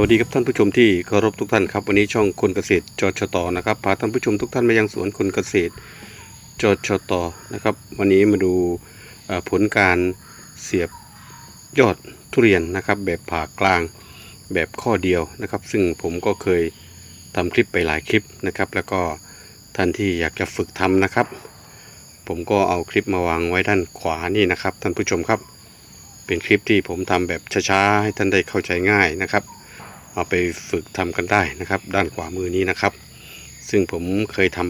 วัสดีครับท่านผู้ชมที่เคารพทุกท่านครับ วันนี้ช่องคนเกษตรจอชตนะครับพาท่านผู้ชมทุกท่านมายังสวนคนเกษตรจอชตนะครับ วันนี้มาดูผลการเสียบยอดทุเรียนนะครับ แบบผ่ากลางแบบข้อเดียวนะครับ ซึ่งผมก็เคยทำคลิปไปหลายคลิปนะครับ แล้วก็ท่านที่อยากจะฝึกทำนะครับ ผมก็เอาคลิปมาวางไว้ด้านขวานี่นะครับ ท่านผู้ชมครับ เป็นคลิปที่ผมทำแบบช้าๆให้ท่านได้เข้าใจง่ายนะครับ เอาไปฝึกทำกันได้นะครับ ด้านขวามือนี้นะครับ ซึ่งผมเคยท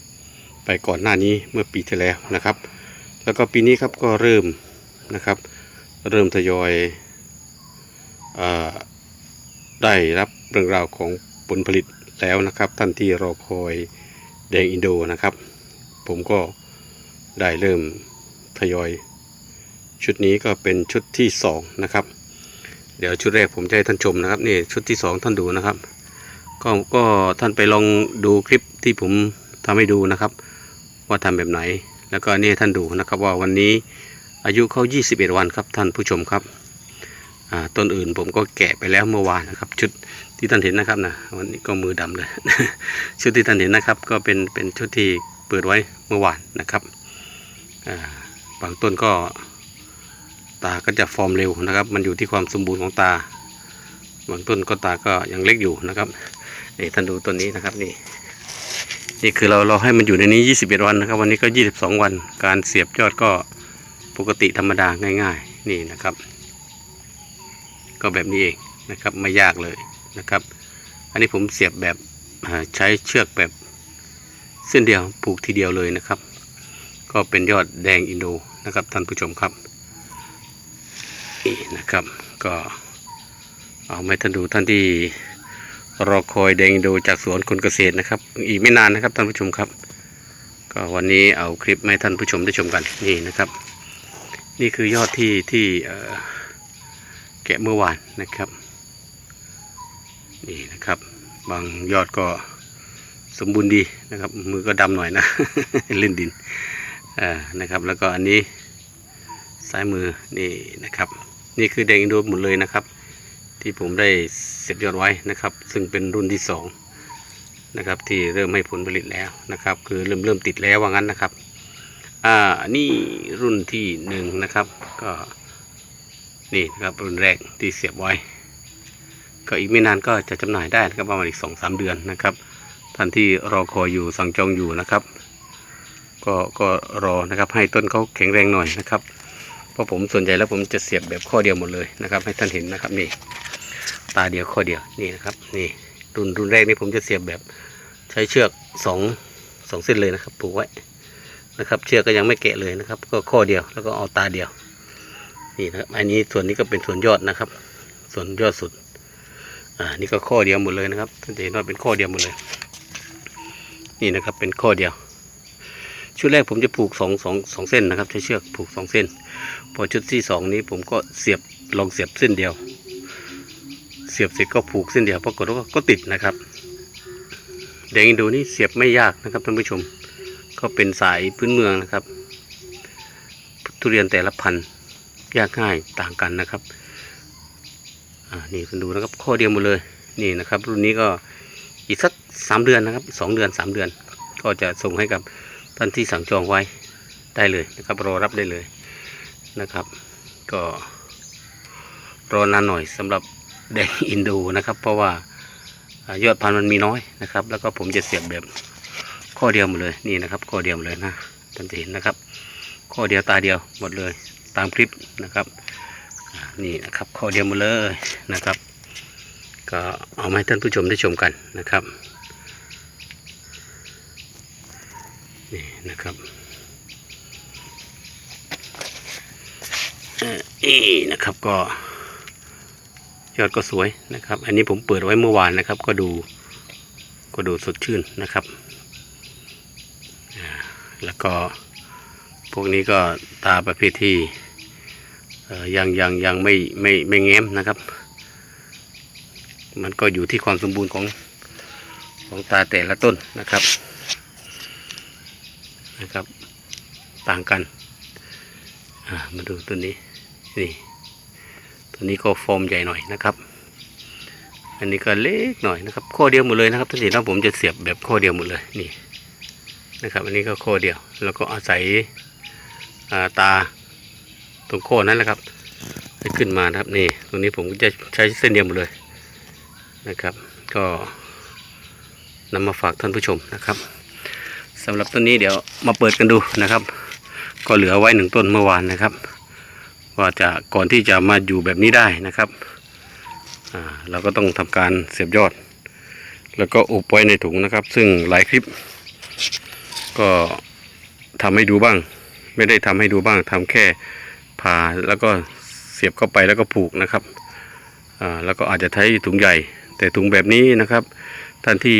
ำไปก่อนหน้านี้เมื่อปีที่แล้วนะครับ แล้วก็ปีนี้ครับก็เริ่มนะครับ เริ่มทยอยอได้รับเรื่องราวของผลผลิตแล้วนะครับ ท่านที่รอคอยแดงอินโดนะครับ ผมก็ได้เริ่มทยอย ชุดนี้ก็เป็นชุดที่สองนะครับ เดี๋ยวชุดแรกผมจะให้ท่านชมนะครับนี่ชุดที่สองท่านดูนะครับ ก็ก็ท่านไปลองดูคลิปที่ผมทำให้ดูนะครับ ว่าทำแบบไหน แล้วก็นี่ท่านดูนะครับว่าวันนี้อายุเขา21 วันครับท่านผู้ชมครับต้นอื่นผมก็แกะไปแล้วเมื่อวานนะครับ ชุดที่ท่านเห็นนะครับนะวันนี้ก็มือดำเลย ชุดที่ท่านเห็นนะครับ ก็เป็นเป็นชุดที่เปิดไว้เมื่อวานนะครับบางต้นก็ ตาก็จะฟอร์มเร็วนะครับ มันอยู่ที่ความสมบูรณ์ของตาบางต้นก็ตาก็ยังเล็กอยู่นะครับนี่ท่านดูต้นนี้นะครับนี่นี่คือเราเราให้มันอยู่ในนี้ 21 วันนะครับ วันนี้ก็ 22 วัน การเสียบยอดก็ปกติธรรมดาง่าย ๆ นี่นะครับ ก็แบบนี้เองนะครับไม่ยากเลยนะครับ อันนี้ผมเสียบแบบใช้เชือกแบบเส้นเดียวผูกทีเดียวเลยนะครับ ก็เป็นยอดแดงอินโดนะครับท่านผู้ชมครับ นี่นะครับ ก็เอาไม่ท่านดูท่านที่รอคอยแดงอินโดจากสวนคนเกษตรนะครับ อีกไม่นานนะครับท่านผู้ชมครับ ก็วันนี้เอาคลิปมาให้ท่านผู้ชมได้ชมกันนี่นะครับ นี่คือยอดที่ที่แกะเมื่อวานนะครับ นี่นะครับ บางยอดก็สมบูรณ์ดีนะครับ มือก็ดำหน่อยนะเล่นดินอ่านะครับ แล้วก็อันนี้ซ้ายมือนี่นะครับ นี่คือแดงอินโดหมดเลยนะครับ ที่ผมได้เสียบยอดไว้นะครับ ซึ่งเป็นรุ่นที่สองนะครับที่เริ่มให้ผลผลิตแล้วนะครับ คือเริ่มเริ่มติดแล้วว่างั้นนะครับอ่านี่รุ่นที่หนึ่งนะครับก็นี่นะครับรุ่นแรกที่เสียบไว้ ก็อีกไม่นานก็จะจำหน่ายได้นะครับประมาณอีกสองสามเดือนนะครับท่านที่รอคอยอยู่สั่งจองอยู่นะครับ ก็ก็รอนะครับให้ต้นเขาแข็งแรงหน่อยนะครับ เพราะผมส่วนใหญ่แล้วผมจะเสียบแบบข้อเดียวหมดเลยนะครับ ให้ท่านเห็นนะครับนี่ตาเดียวข้อเดียวนี่นะครับนี่รุ่นรุ่นแรกนี่ผมจะเสียบแบบใช้เชือกสองสองเส้นเลยนะครับผูกไว้นะครับ เชือกก็ยังไม่แกะเลยนะครับ ก็ข้อเดียวแล้วก็เอาตาเดียว นี่นะครับอันนี้ส่วนนี้ก็เป็นส่วนยอดนะครับ ส่วนยอดสุดอ่านี่ก็ข้อเดียวหมดเลยนะครับท่านจะเห็นว่าเป็นข้อเดียวหมดเลย นี่นะครับเป็นข้อเดียว ชุดแรกผมจะผูกสองสองสองเส้นนะครับ ใช้เชือกผูกสองเส้น พอชุดที่สองนี้ผมก็เสียบลองเสียบเส้นเดียว เสียบเสร็จก็ผูกเส้นเดียวปรากฏว่าก็ติดนะครับแดงอินโดนี่เสียบไม่ยากนะครับท่านผู้ชม ก็เป็นสายพื้นเมืองนะครับ ทุเรียนแต่ละพันธุ์ยากง่ายต่างกันนะครับอ่านี่คุณดูนะครับข้อเดียวหมดเลยนี่นะครับ รุ่นนี้ก็อีกสักสามเดือนนะครับสองเดือนสามเดือน ก็จะส่งให้กับ ท่านที่สั่งจองไว้ได้เลยนะครับ รอรับได้เลยนะครับ ก็รอนานหน่อยสำหรับแดงอินโดนะครับ เพราะว่ายอดพันธุ์มันมีน้อยนะครับ แล้วก็ผมจะเสียบแบบข้อเดียวหมดเลยนี่นะครับ ข้อเดียวหมดเลยนะท่านจะเห็นนะครับ ข้อเดียวตาเดียวหมดเลยตามคลิปนะครับนี่นะครับข้อเดียวหมดเลยนะครับ ก็เอามาให้ท่านผู้ชมได้ชมกันนะครับ นะครับนี่นะครับก็ยอดก็สวยนะครับ อันนี้ผมเปิดไว้เมื่อวานนะครับ ก็ดูก็ดูสดชื่นนะครับ แล้วก็พวกนี้ก็ตาประเภทที่ยังยังยังไม่ไม่ไม่แง้มนะครับ มันก็อยู่ที่ความสมบูรณ์ของของตาแต่ละต้นนะครับ นะครับ ต่างกันมาดูต้นนี้นี่ต้นนี้ก็ฟอร์มใหญ่หน่อยนะครับ อันนี้ก็เล็กหน่อยนะครับ ข้อเดียวหมดเลยนะครับท่านเห็นว่าผมจะเสียบแบบข้อเดียวหมดเลยนี่นะครับ อันนี้ก็ข้อเดียว แล้วก็อาศัยาตาตรงข้อนั้นแหละครับให้ขึ้นมานะครับนี่ตรงนี้ผมก็จะใช้เส้นเดียวหมดเลยนะครับ ก็นำมาฝากท่านผู้ชมนะครับ สำหรับต้นนี้เดี๋ยวมาเปิดกันดูนะครับ ก็เหลือไว้หนึ่งต้นเมื่อวานนะครับ ว่าจะก่อนที่จะมาอยู่แบบนี้ได้นะครับอ่าเราก็ต้องทำการเสียบยอด แล้วก็อุบไว้ในถุงนะครับ ซึ่งหลายคลิป ก็ทำให้ดูบ้าง ไม่ได้ทำให้ดูบ้างทำแค่ผ่าแล้วก็เสียบเข้าไปแล้วก็ผูกนะครับอ่าแล้วก็อาจจะใช้ถุงใหญ่ แต่ถุงแบบนี้นะครับ ท่านที่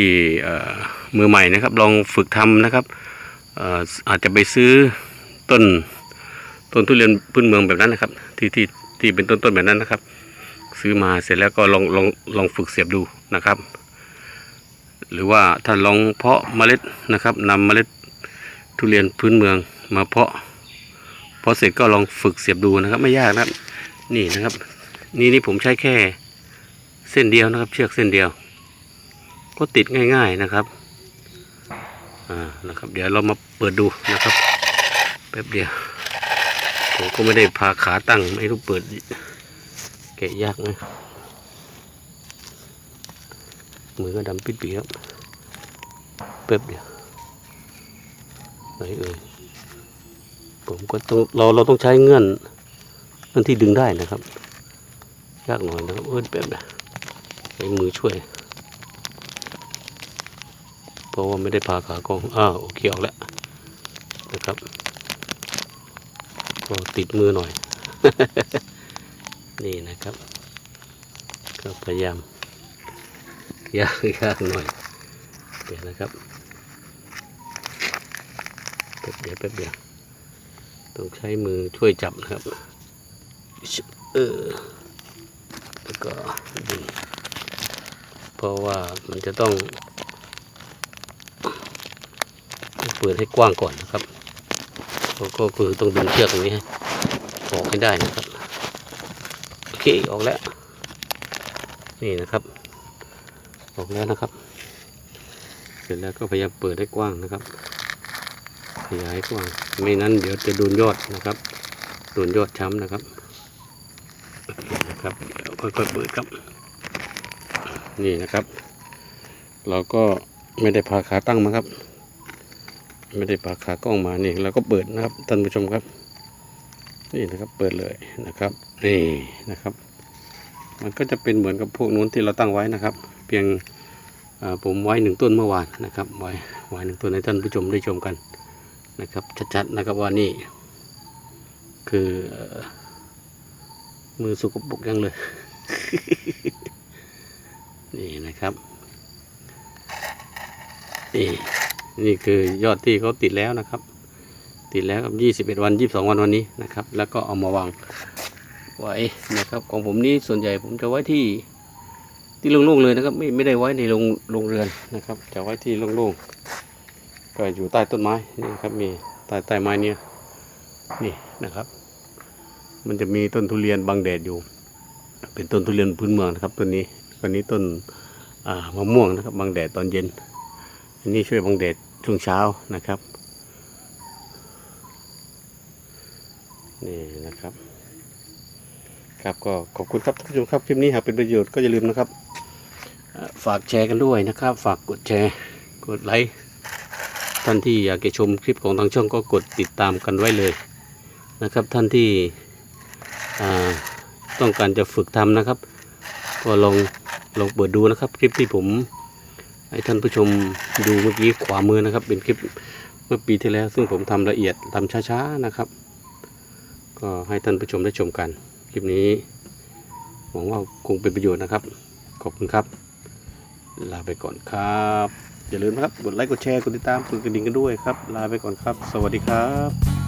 มือใหม่นะครับ ลองฝึกทำนะครับอาจจะไปซื้อต้นต้นทุเรียนพื้นเมืองแบบนั้นนะครับ ที่ที่ที่เป็นต้นต้นแบบนั้นนะครับ ซื้อมาเสร็จแล้วก็ลองลองลองฝึกเสียบดูนะครับ หรือว่าท่านลองเพาะเมล็ดนะครับนำเมล็ดทุเรียนพื้นเมืองมาเพาะพาะเสร็จก็ลองฝึกเสียบดูนะครับ ไม่ยากนะครับ นี่นะครับ นี่นี่ผมใช้แค่เส้นเดียวนะครับ เชือกเส้นเดียว ก็ติดง่าย ๆนะครับอ่านะครับ เดี๋ยวเรามาเปิดดูนะครับแป๊บเดียวผมก็ไม่ได้พาขาตั้งไม่รู้เปิดแกะยากไหมมือก็ดำปิดปีครับแป๊บเดียวไหนเอ่ยผมก็ต้องเราเราต้องใช้เงื่อนเงื่อนที่ดึงได้นะครับ ยากหน่อยนะครับเออแป๊บเดียวใช้มือช่วย ราะว่าไม่ได้พาขากองอ้าโอเคออกแล้วนะครับ ก็ติดมือหน่อย นี่นะครับ ก็พยายามยากยากหน่อยเดี๋ยวนะครับแป๊บเดียวแป๊บเดียวต้องใช้มือช่วยจับนะครับเออแล้วก็ดึงเพราะว่ามันจะต้อง เปิดให้กว้างก่อนนะครับก็คือต้องดึงเชือกตรงนี้ให้ออกให้ได้นะครับโอเคออกแล้ว นี่นะครับ ออกแล้วนะครับ เสร็จแล้วก็พยายามเปิดให้กว้างนะครับ ขยายกว้างไม่นั้นเดี๋ยวจะโดนยอดนะครับโดนยอดช้ำนะครับนะครับค่อยๆเปิดครับ นี่นะครับ เราก็ไม่ได้พาขาตั้งมาครับ ไม่ได้ปากขากล้องมานี่เราก็เปิดนะครับท่านผู้ชมครับ นี่นะครับเปิดเลยนะครับนี่นะครับ มันก็จะเป็นเหมือนกับพวกนู้นที่เราตั้งไว้นะครับ เพียงผมไว้หนึ่งต้นเมื่อวานนะครับไว้ไว้หนึ่งต้นให้ท่านผู้ชมได้ชมกันนะครับชัดๆนะครับว่านี่ คือมือสุกปกยังเลย นี่นะครับนี่ นี่คือยอดที่เขาติดแล้วนะครับ ติดแล้วกับยี่สิบเอ็ดวันยี่สิบสองวันวันนี้นะครับ แล้วก็เอามาวางไว้นะครับของผมนี่ส่วนใหญ่ผมจะไว้ที่ที่โล่งๆเลยนะครับ ไม่ไม่ได้ไว้ในโรงโรงเรือนนะครับ จะไว้ที่โล่งๆก็อยู่ใต้ต้นไม้นี่ครับมีใต้ใต้ไม้เนี่ยนี่นะครับ มันจะมีต้นทุเรียนบางแดดอยู่ เป็นต้นทุเรียนพื้นเมืองนะครับต้นนี้ต้นนี้ต้นมะม่วงนะครับบางแดดตอนเย็น อันนี้ช่วยบังแดดช่วงเช้านะครับนี่นะครับ ครับก็ขอบคุณครับท่านผู้ชมครับคลิปนี้หากเป็นประโยชน์ก็อย่าลืมนะครับ ฝากแชร์กันด้วยนะครับ ฝากกดแชร์กดไลค์ท่านที่อยากจะชมคลิปของทางช่องก็กดติดตามกันไว้เลยนะครับ ท่านที่ต้องการจะฝึกทำนะครับ ก็ลองลองเปิดดูนะครับ คลิปที่ผม ให้ท่านผู้ชมดูเมื่อกี้ขวามือนะครับ เป็นคลิปเมื่อปีที่แล้ว ซึ่งผมทำละเอียดทำช้าๆนะครับ ก็ให้ท่านผู้ชมได้ชมกัน คลิปนี้หวังว่าคงเป็นประโยชน์นะครับ ขอบคุณครับ ลาไปก่อนครับ อย่าลืมนะครับ กดไลค์กดแชร์กดติดตามกดกระดิ่งกันด้วยครับ ลาไปก่อนครับ สวัสดีครับ